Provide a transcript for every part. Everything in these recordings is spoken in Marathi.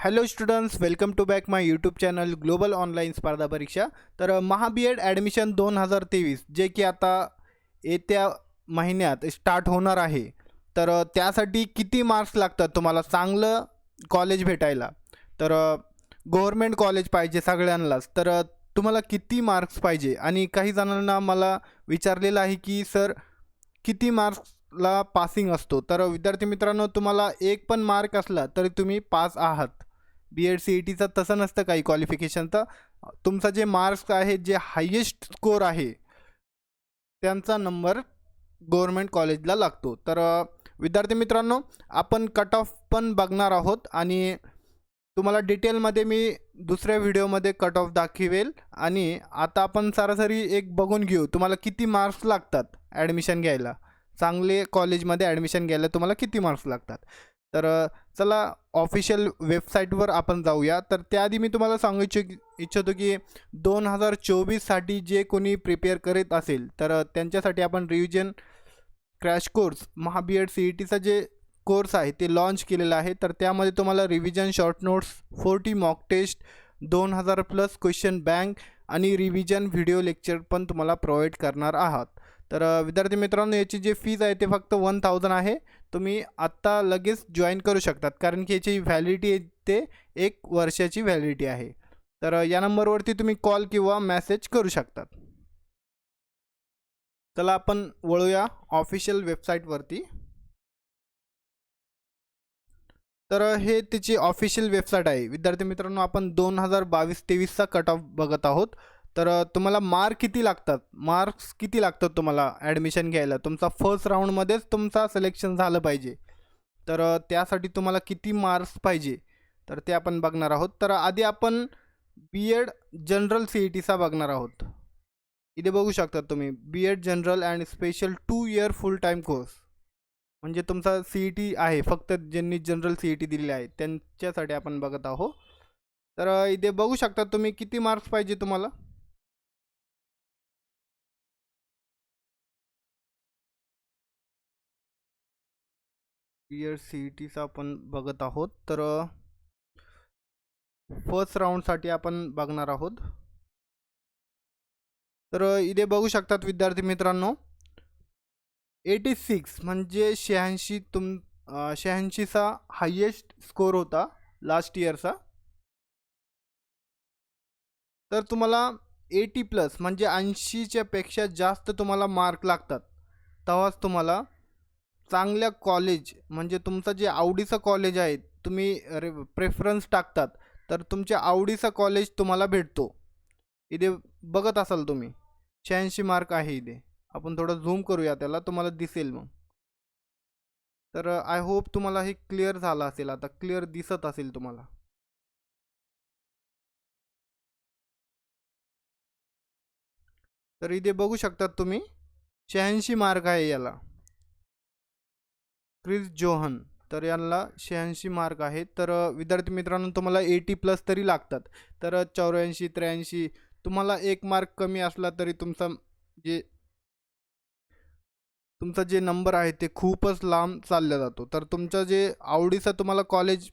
Hello students welcome to back my YouTube channel global online स्पर्धा परीक्षा तर महा बी एड ॲडमिशन दोन हजार तेवीस जे की आता येत्या महिन्यात स्टार्ट होणार आहे. तर त्यासाठी किती मार्क्स लागतात तुम्हाला चांगलं कॉलेज भेटायला? तर गव्हर्मेंट कॉलेज पाहिजे सगळ्यांनाच. तर तुम्हाला किती मार्क्स पाहिजे? आणि काही जणांना मला विचारलेलं आहे की सर किती मार्क्सला पासिंग असतो? तर विद्यार्थी मित्रांनो तुम्हाला एक पण मार्क असला तरी तुम्ही पास आहात. बी एड सी ई टीचं तसं नसतं काही क्वालिफिकेशनचं तुमचं जे मार्क्स आहे जे हायेस्ट स्कोर आहे त्यांचा नंबर गव्हर्मेंट कॉलेजला लागतो. तर विद्यार्थी मित्रांनो आपण कट ऑफ पण बघणार आहोत आणि तुम्हाला डिटेलमध्ये मी दुसऱ्या व्हिडिओमध्ये कट ऑफ दाखवेल आणि आता आपण सरासरी एक बघून घेऊ. तुम्हाला किती मार्क्स लागतात ॲडमिशन घ्यायला? चांगले कॉलेजमध्ये ॲडमिशन घ्यायला तुम्हाला किती मार्क्स लागतात? तर चला ऑफिशियल वेबसाईटवर आपण जाऊया. तर त्याआधी मी तुम्हाला सांगू इच्छ इच्छितो की दोन हजार चोवीससाठी जे कोणी प्रिपेअर करीत असेल तर त्यांच्यासाठी आपण revision crash course Maha B Ed C E टीचा जे कोर्स आहे ते लॉन्च केलेलं आहे. तर त्यामध्ये तुम्हाला revision short notes forty mock test दोन हजार प्लस क्वेश्चन बँक आणि रिव्हिजन व्हिडिओ लेक्चर पण तुम्हाला प्रोव्हाइड करणार आहात. तर विद्यार्थी मित्रांनो याची जे फीज आहे ते फक्त वन थाउजंड आहे. तुम्ही आत्ता लगेच जॉईन करू शकतात. कारण की याची व्हॅलिडिटी ते एक वर्षाची व्हॅलिडिटी आहे. तर या नंबरवरती तुम्ही कॉल किंवा मेसेज करू शकतात. चला आपण वळूया ऑफिशियल वेबसाईटवरती तर हे त्याची ऑफिशियल वेबसाईट आहे. विद्यार्थी मित्रांनो आपण दोन हजार बावीस तेवीसचा कट ऑफ बघत आहोत. तर तुम्हाला मार्क किती लागतात? मार्क्स किती लागतात तुम्हाला ॲडमिशन घ्यायला? तुमचा फर्स्ट राऊंडमध्येच तुमचा सिलेक्शन झालं पाहिजे. तर त्यासाठी तुम्हाला किती मार्क्स पाहिजे? तर ते आपण बघणार आहोत. तर आधी आपण B Ed general C E टीचा बघणार आहोत. इथे बघू शकता तुम्ही B Ed general and special two year full time course म्हणजे तुमचा सी ई टी आहे फक्त ज्यांनी जनरल सी ई टी दिलेली आहे त्यांच्यासाठी आपण बघत आहोत. तर इथे बघू शकता तुम्ही किती मार्क्स पाहिजे तुम्हाला? इयर सी ई टीचा आपण बघत आहोत. तर फर्स्ट राऊंडसाठी आपण बघणार आहोत. तर इथे बघू शकतात विद्यार्थी मित्रांनो. एटी सिक्स म्हणजे शहाऐंशी तुम शहाऐंशीचा हायेस्ट स्कोर होता लास्ट इयरचा तर तुम्हाला एटी प्लस म्हणजे ऐंशीच्या पेक्षा जास्त तुम्हाला मार्क लागतात. तेव्हाच तुम्हाला चांगल्या कॉलेज म्हणजे तुमचं जे आवडीचं कॉलेज आहे तुम्ही रे प्रेफरन्स टाकतात तर तुमच्या आवडीचं कॉलेज तुम्हाला भेटतो. इथे बघत असाल तुम्ही. शहाऐंशी मार्क आहे इथे. आपण थोडं झूम करूया त्याला तुम्हाला दिसेल मग. तर आय होप तुम्हाला हे क्लिअर झालं असेल. आता क्लिअर दिसत असेल तुम्हाला. तर इथे बघू शकतात तुम्ही शहाऐंशी मार्क आहे याला. Chris John. तर यांना शहाऐंशी मार्क आहेत. तर विद्यार्थी मित्रांनो तुम्हाला एटी प्लस तरी लागतात. तर चौऱ्याऐंशी त्र्याऐंशी तुम्हाला एक मार्क कमी असला तरी तुमचा जे तुमचा जे नंबर आहे ते खूपच लांब चालला जातो. तर तुमचं जे आवडीचं तुम्हाला कॉलेज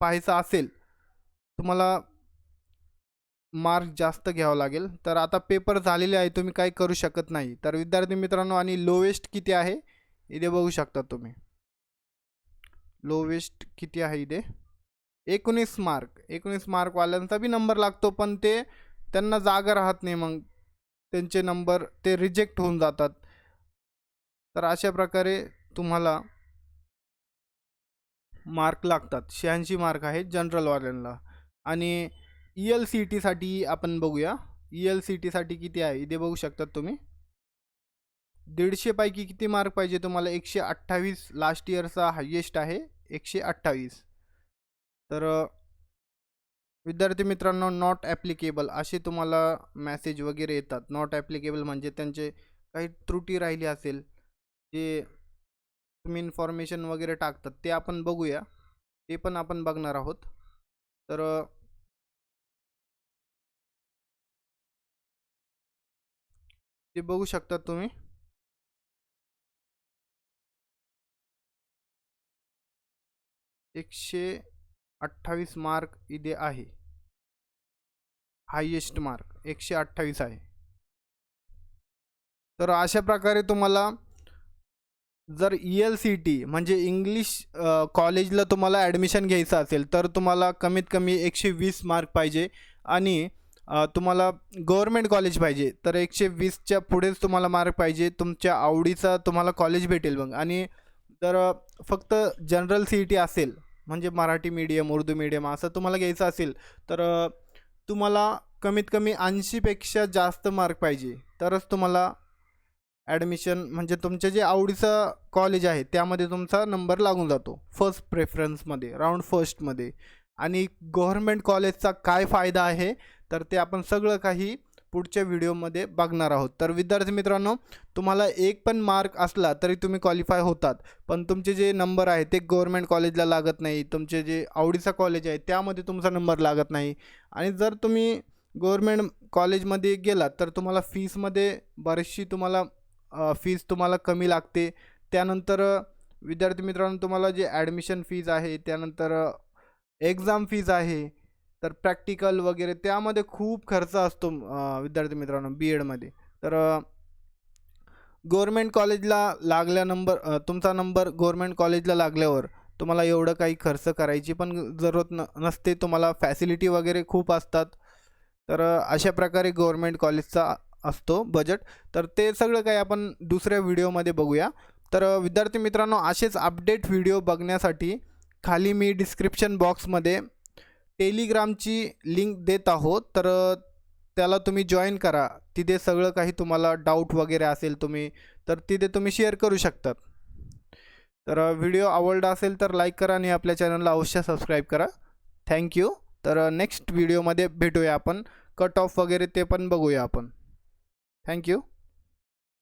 पाहायचं असेल तुम्हाला मार्क जास्त घ्यावं लागेल. तर आता पेपर झालेले आहे तुम्ही काही करू शकत नाही. तर विद्यार्थी मित्रांनो आणि लोवेस्ट किती आहे? इथे बघू शकता तुम्ही. लोवेस्ट किती आहे इथे? एकोणीस मार्क एकोणीस मार्कवाल्यांचा बी नंबर लागतो पण ते त्यांना जागा राहत नाही मग. त्यांचे नंबर ते रिजेक्ट होऊन जातात. तर अशा प्रकारे तुम्हाला मार्क लागतात. शहाऐंशी मार्क आहेत जनरलवाल्यांना आणि ई एल सी टीसाठी आपण बघूया. ई एल सी टीसाठी किती आहे? इथे बघू शकतात तुम्ही. दीडशेपैकी किती मार्क पाहिजे तुम्हाला? एकशे अठ्ठावीस लास्ट इयरचा हायेस्ट आहे. एकशे अठ्ठावीस. तर विद्यार्थी मित्रांनो नॉट ॲप्लिकेबल असे तुम्हाला मॅसेज वगैरे येतात. नॉट ॲप्लिकेबल म्हणजे त्यांचे काही त्रुटी राहिली असेल जे तुम्ही इन्फॉर्मेशन वगैरे टाकतात ते आपण बघूया. ते पण आपण बघणार आहोत. तर ते बघू शकता तुम्ही. एकशे अठ्ठावीस मार्क इथे आहे. हायेस्ट मार्क एकशे अठ्ठावीस आहे. तर अशा प्रकारे तुम्हाला जर ई एल सी टी म्हणजे इंग्लिश कॉलेजला तुम्हाला ॲडमिशन घ्यायचं असेल तर तुम्हाला कमीत कमी एकशे वीस मार्क पाहिजे आणि तुम्हाला गव्हर्मेंट कॉलेज पाहिजे तर एकशे वीसच्या पुढेच तुम्हाला मार्क पाहिजे. तुमच्या आवडीचा तुम्हाला कॉलेज भेटेल मग. आणि जर फक्त जनरल सी ई टी असेल म्हणजे मराठी मीडियम उर्दू मीडियम असं तुम्हाला घ्यायचं असेल तर तुम्हाला कमीत कमी ऐंशीपेक्षा जास्त मार्क पाहिजे. तरच तुम्हाला ॲडमिशन म्हणजे तुमचे जे आवडीचं कॉलेज आहे त्यामध्ये तुमचा नंबर लागून जातो. फर्स्ट प्रेफरन्समध्ये राऊंड फर्स्टमध्ये आणि गव्हर्मेंट कॉलेजचा काय फायदा आहे तर ते आपण सगळं काही पुढच्या व्हिडिओमध्ये बघणार आहोत. तर विद्यार्थी मित्रांनो तुम्हाला एक पण मार्क असला तरी तुम्ही क्वालिफाय होतात. पण तुमचे जे नंबर आहे ते गव्हर्मेंट कॉलेजला लागत नाही. तुमचे जे आवडीचा कॉलेज आहे त्यामध्ये तुमचा नंबर लागत नाही. आणि जर तुम्ही गव्हर्मेंट कॉलेजमध्ये गेलात तर तुम्हाला फीसमध्ये बरीचशी तुम्हाला फीज तुम्हाला कमी लागते. त्यानंतर विद्यार्थी मित्रांनो तुम्हाला जे ॲडमिशन फीज आहे त्यानंतर एक्झाम फीज आहे तर प्रॅक्टिकल वगैरे त्यामध्ये खूप खर्च असतो विद्यार्थी मित्रांनो बी एडमध्ये तर गव्हर्मेंट कॉलेजला लागल्या नंबर तुमचा नंबर गव्हर्मेंट कॉलेजला लागल्यावर तुम्हाला एवढं काही खर्च करायची पण जरूरत न नसते. तुम्हाला फॅसिलिटी वगैरे खूप असतात. तर अशा प्रकारे गव्हर्मेंट कॉलेजचा असतो बजेट तर ते सगळं काही आपण दुसऱ्या व्हिडिओमध्ये बघूया. तर विद्यार्थी मित्रांनो असेच अपडेट व्हिडिओ बघण्यासाठी खाली मी डिस्क्रिप्शन बॉक्समध्ये टेलिग्रामची लिंक देत आहोत तर त्याला तुम्ही जॉईन करा. तिथे सगळं काही तुम्हाला डाऊट वगैरे असेल तुम्ही तर तिथे तुम्ही शेअर करू शकतात. तर व्हिडिओ आवडला असेल तर लाईक करा आणि आपल्या चॅनलला अवश्य सबस्क्राईब करा. थँक्यू तर नेक्स्ट व्हिडिओमध्ये भेटूया आपण. कट ऑफ वगैरे ते पण बघूया आपण. थँक्यू